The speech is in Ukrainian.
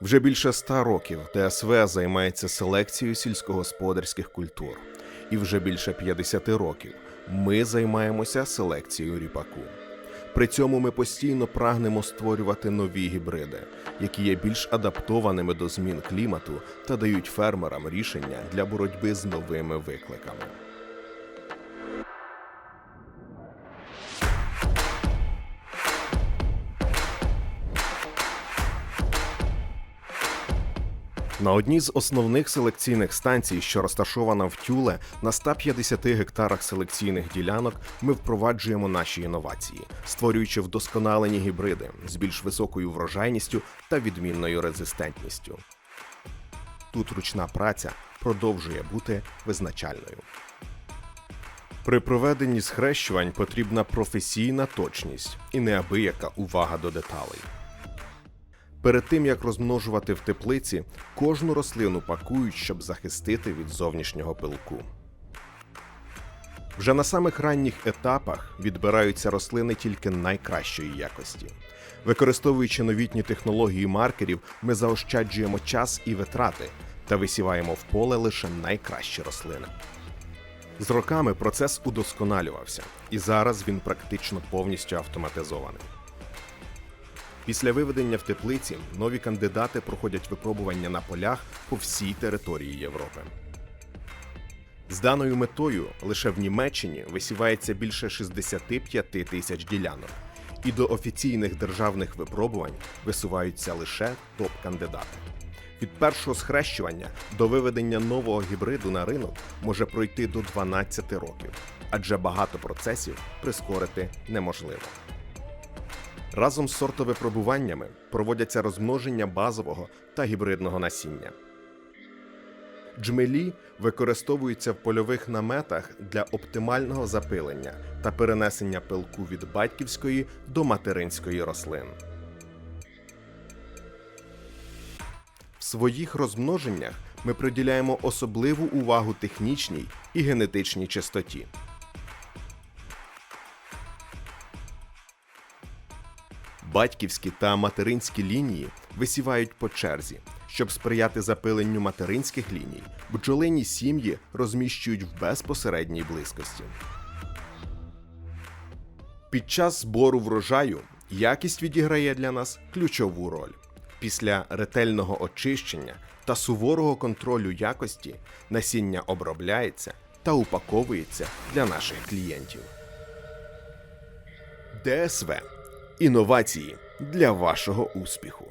Вже більше ста років ТСВ займається селекцією сільськогосподарських культур, і вже більше 50 років ми займаємося селекцією ріпаку. При цьому ми постійно прагнемо створювати нові гібриди, які є більш адаптованими до змін клімату та дають фермерам рішення для боротьби з новими викликами. На одній з основних селекційних станцій, що розташована в Тюле, на 150 гектарах селекційних ділянок, ми впроваджуємо наші інновації, створюючи вдосконалені гібриди з більш високою врожайністю та відмінною резистентністю. Тут ручна праця продовжує бути визначальною. При проведенні схрещувань потрібна професійна точність і неабияка увага до деталей. Перед тим як розмножувати в теплиці, кожну рослину пакують, щоб захистити від зовнішнього пилку. Вже на самих ранніх етапах відбираються рослини тільки найкращої якості. Використовуючи новітні технології маркерів, ми заощаджуємо час і витрати та висіваємо в поле лише найкращі рослини. З роками процес удосконалювався, і зараз він практично повністю автоматизований. Після виведення в теплиці нові кандидати проходять випробування на полях по всій території Європи. З даною метою лише в Німеччині висівається більше 65 тисяч ділянок, і до офіційних державних випробувань висуваються лише топ-кандидати. Від першого схрещування до виведення нового гібриду на ринок може пройти до 12 років, адже багато процесів прискорити неможливо. Разом з сортовипробуваннями проводяться розмноження базового та гібридного насіння. Джмелі використовуються в польових наметах для оптимального запилення та перенесення пилку від батьківської до материнської рослин. В своїх розмноженнях ми приділяємо особливу увагу технічній і генетичній чистоті. Батьківські та материнські лінії висівають по черзі. Щоб сприяти запиленню материнських ліній, бджолині сім'ї розміщують в безпосередній близькості. Під час збору врожаю якість відіграє для нас ключову роль. Після ретельного очищення та суворого контролю якості насіння обробляється та упаковується для наших клієнтів. ДСВ інновації для вашого успіху.